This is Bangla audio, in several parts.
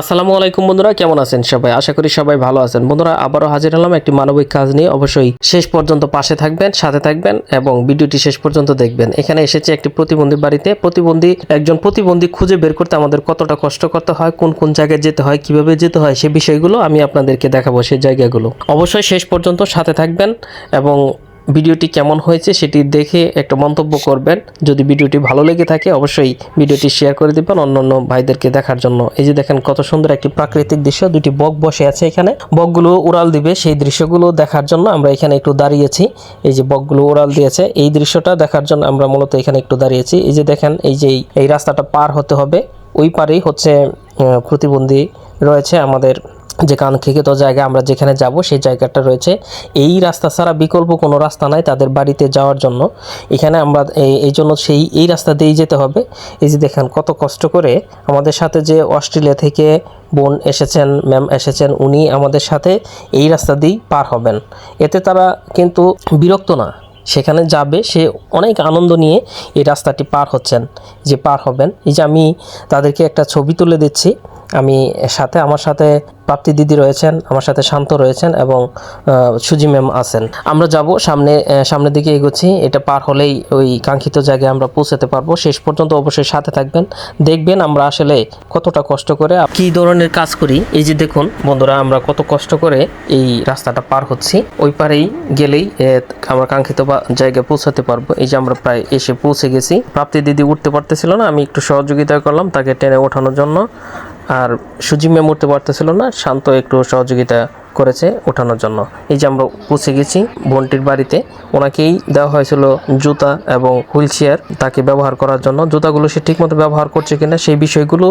আসসালামু আলাইকুম বন্ধুরা, কেমন আছেন সবাই? আশা করি সবাই ভালো আছেন। বন্ধুরা, আবারও হাজির হলাম একটি মানবিক কাজ নিয়ে। অবশ্যই শেষ পর্যন্ত পাশে থাকবেন, সাথে থাকবেন এবং ভিডিওটি শেষ পর্যন্ত দেখবেন। এখানে এসেছে একটি প্রতিবন্ধী বাড়িতে। প্রতিবন্ধী, একজন প্রতিবন্ধী খুঁজে বের করতে আমাদের কতটা কষ্ট করতে হয়, কোন কোন জায়গায় যেতে হয়, কীভাবে যেতে হয়, সে বিষয়গুলো আমি আপনাদেরকে দেখাবো সেই জায়গাগুলো। অবশ্যই শেষ পর্যন্ত সাথে থাকবেন এবং ভিডিওটি কেমন হয়েছে সেটি দেখে একটা মন্তব্য করবেন। যদি ভিডিওটি ভালো লেগে থাকে, অবশ্যই ভিডিওটি শেয়ার করে দিবেন অন্যান্য ভাইদেরকে দেখার জন্য। এই যে দেখেন কত সুন্দর একটি প্রাকৃতিক দৃশ্য, দুটি বক বসে আছে এখানে। বকগুলো উড়াল দিবে, সেই দৃশ্যগুলো দেখার জন্য আমরা এখানে একটু দাঁড়িয়েছি। এই যে বকগুলো উড়াল দিয়েছে, এই দৃশ্যটা দেখার জন্য আমরা মূলত এখানে একটু দাঁড়িয়েছি। এই যে দেখেন, এই যে এই রাস্তাটা পার হতে হবে, ওই পারেই হচ্ছে প্রতিবন্ধী রয়েছে আমাদের যে কাঙ্ক্ষিত জায়গা আমরা যেখানে যাব, সেই জায়গাটা রয়েছে। এই রাস্তা ছাড়া বিকল্প কোনো রাস্তা নাই তাদের বাড়িতে যাওয়ার জন্য। এখানে আমরা এই- জন্য সেই, এই রাস্তা দিয়েই যেতে হবে। এই যে দেখেন, কত কষ্ট করে আমাদের সাথে যে অস্ট্রেলিয়া থেকে বোন এসেছেন, ম্যাম এসেছেন, উনি আমাদের সাথে এই রাস্তা দিয়েই পার হবেন। এতে তারা কিন্তু বিরক্ত না। সেখানে যাবে, সে অনেক আনন্দ নিয়ে এই রাস্তাটি পার হচ্ছেন, যে পার হবেন। এই যে আমি তাদেরকে একটা ছবি তুলে দিচ্ছি। আমি সাথে, আমার সাথে প্রাপ্তি দিদি রয়েছেন, আমার সাথে শান্ত রয়েছেন এবং সুজি ম্যাম আছেন। আমরা যাব সামনে সামনের দিকে এগোচ্ছি। এটা পার হলেই ওই কাঙ্ক্ষিত জায়গায় আমরা পৌঁছাতে পারব। শেষ পর্যন্ত অবশ্যই সাথে থাকবেন। দেখবেন আমরা আসলে কতটা কষ্ট করে কী ধরনের কাজ করি। এই যে দেখুন বন্ধুরা, আমরা কত কষ্ট করে এই রাস্তাটা পার হচ্ছি। ওই পারেই গেলেই আমরা কাঙ্ক্ষিত জায়গায় পৌঁছাতে পারব। এই যে আমরা প্রায় এসে পৌঁছে গেছি। প্রাপ্তি দিদি উঠতে পারতেছিল না, আমি একটু সহযোগিতা করলাম তাকে টেনে ওঠানোর জন্য। আর সুজিম ম্যাম উঠতে পারতেছিল না শান্ত একটু সহযোগিতা করেছে ওঠানোর জন্য। এই যে আমরা পৌঁছে গেছি বোনটির বাড়িতে, ওনাকেই দেওয়া হয়েছিল জুতা এবং হুইল চেয়ার তাকে ব্যবহার করার জন্য জুতাগুলো সে ঠিকমতো ব্যবহার করছে কিনা সেই বিষয়গুলো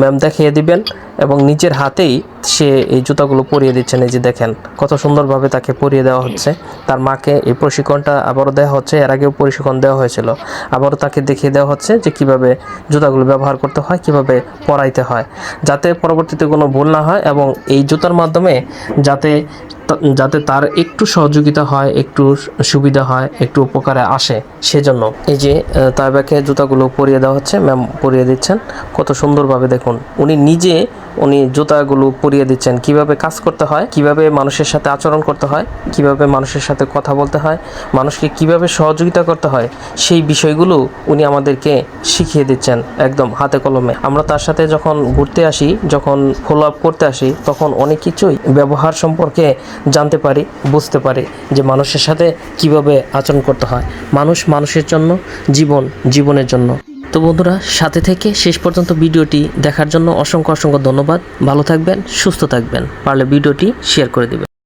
ম্যাম দেখিয়ে দিবেন এবং নিজের হাতেই সে এই জুতাগুলো পরিয়ে দিচ্ছেন। এই যে দেখেন, কত সুন্দরভাবে তাকে পরিয়ে দেওয়া হচ্ছে। তার মাকে এই প্রশিক্ষণটা আবারও দেওয়া হচ্ছে, এর আগেও প্রশিক্ষণ দেওয়া হয়েছিল। আবারও তাকে দেখিয়ে দেওয়া হচ্ছে যে কীভাবে জুতাগুলো ব্যবহার করতে হয়, কীভাবে পরাইতে হয়। যাতে পরবর্তীতে কোনো ভুল না হয় এবং এই জুতার মাধ্যমে যাতে যাতে তার একটু সহযোগিতা হয়, একটু সুবিধা হয়, একটু উপকারে আসে সেজন্য। এই যে তাইবাকে জুতাগুলো পরিয়ে দেওয়া হচ্ছে, ম্যাম পরিয়ে দিচ্ছেন। কত সুন্দরভাবে দেখুন, উনি নিজে, উনি জুতাগুলো পরিয়ে দিচ্ছেন। কীভাবে কাজ করতে হয়, কীভাবে মানুষের সাথে আচরণ করতে হয়, কীভাবে মানুষের সাথে কথা বলতে হয়, মানুষকে কীভাবে সহযোগিতা করতে হয়, সেই বিষয়গুলো উনি আমাদেরকে শিখিয়ে দিচ্ছেন একদম হাতে কলমে। আমরা তার সাথে যখন ঘুরতে আসি, যখন ফলো আপ করতে আসি, তখন অনেক কিছুই ব্যবহার সম্পর্কে জানতে পারি বুঝতে পারে যে মানুষের সাথে কীভাবে আচরণ করতে হয়। মানুষ মানুষের জন্য, জীবন জীবনের জন্য। তো বন্ধুরা, সাথে থেকে শেষ পর্যন্ত ভিডিওটি দেখার জন্য অসংখ্য অসংখ্য ধন্যবাদ। ভালো থাকবেন, সুস্থ থাকবেন। পারলে ভিডিওটি শেয়ার করে দিবেন।